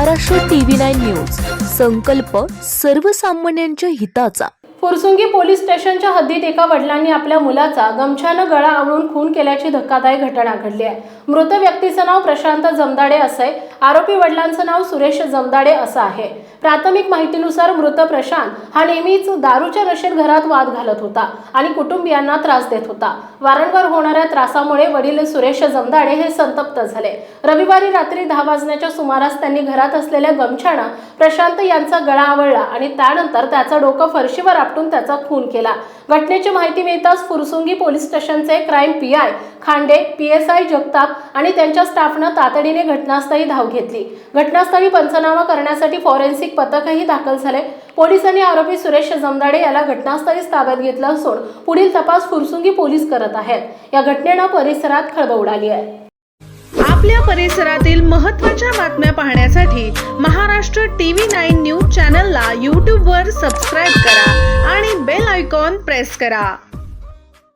Maharashtra TV nine news. संकल्प सर्वसामान्यांच्या हिताचा. फुरसुंगी पोलीस स्टेशनच्या हद्दीत एका वडिलांनी आपल्या मुलाचा गमछानं गळा आवळून खून केल्याची धक्कादायक घटना घडली आहे. मृत व्यक्तीचं नाव प्रशांत जमदाडे असं आहे. आरोपी वडिलांचं नाव सुरेश जमदाडे असं आहे. प्राथमिक माहितीनुसार मृत प्रशांत हा नेहमीच दारूच्या नशेत घरात वाद घालत होता आणि कुटुंबियांना त्रास देत होता. वारंवार होणाऱ्या त्रासामुळे वडील सुरेश जमदाडे हे संतप्त झाले. रविवारी रात्री दहा वाजण्याच्या सुमारास त्यांनी घरात असलेल्या गमछानं प्रशांत यांचा गळा आवळला आणि त्यानंतर त्याचं डोकं फरशीवर आपटून त्याचा खून केला. घटनेची माहिती मिळताच फुरसुंगी पोलीस स्टेशनचे crime P I Khande P S I Jagtap आणि त्यांच्या स्टाफनं तातडीने घटनास्थळी धाव घेतली. घटनास्थळी पंचनामा करण्यासाठी फॉरेन्सिक पथकही दाखल झाले. पोलिसांनी आरोपी सुरेश जमदाडे याला घटनास्थळीच ताब्यात घेतलं असून पुढील तपास फुरसुंगी पोलीस करत आहेत. या घटनेनं परिसरात खळबळ उडाली आहे. आपल्या परिसरातील महत्त्वाच्या बातम्या पाहण्यासाठी महाराष्ट्र टीव्ही नाईन न्यूज चॅनलला यूट्यूबवर सबस्क्राईब करा आणि बेल आयकॉन प्रेस करा.